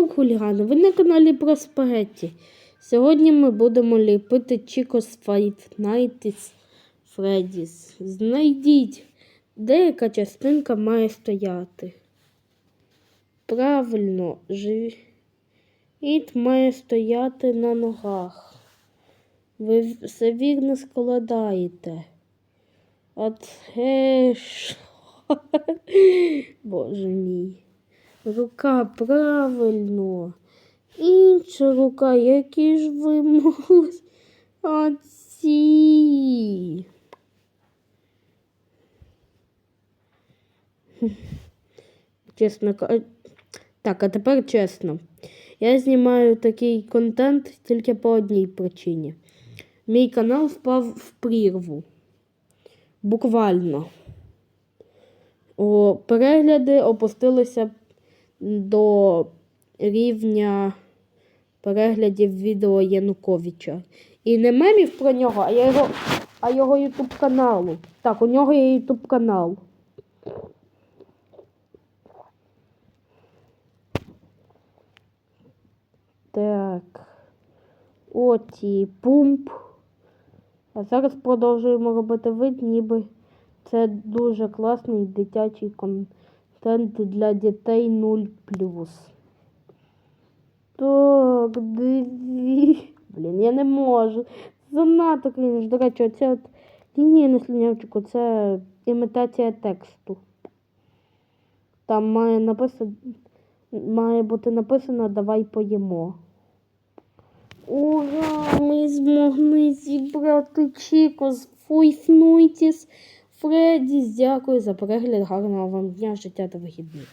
Йоу, хулігани, ви на каналі про спагетті. Сьогодні ми будемо ліпити Chicos Fight Nights Freddy's. Знайдіть, де яка частинка має стояти. Правильно, живіт має стояти на ногах. Ви все вірно складаєте. От е, що? Боже мій. Рука правильно. Інша рука, які ж ви могли. Оці. Чесно. Так, а тепер чесно. Я знімаю такий контент тільки по одній причині. Мій канал впав в прірву. Буквально. О, перегляди опустилися до рівня переглядів відео Януковича. І не мемів про нього, а його, а його ютуб каналу. Так, у нього є ютуб канал. Так. Оті пумп. А зараз продовжуємо робити вид, ніби це дуже класний дитячий контент для дітей 0. Так, дві. Блін, я не можу. Занадто крінж. До речі, оце от лінія на слюнявчику це імітація тексту. Там має написано, має бути написано Давай поїмо. Ура! Ми змогли зібрати Чікос, Фуйфнуйтіс, Фреддіс. Дякую за перегляд. Гарного вам дня, життя та вихідних.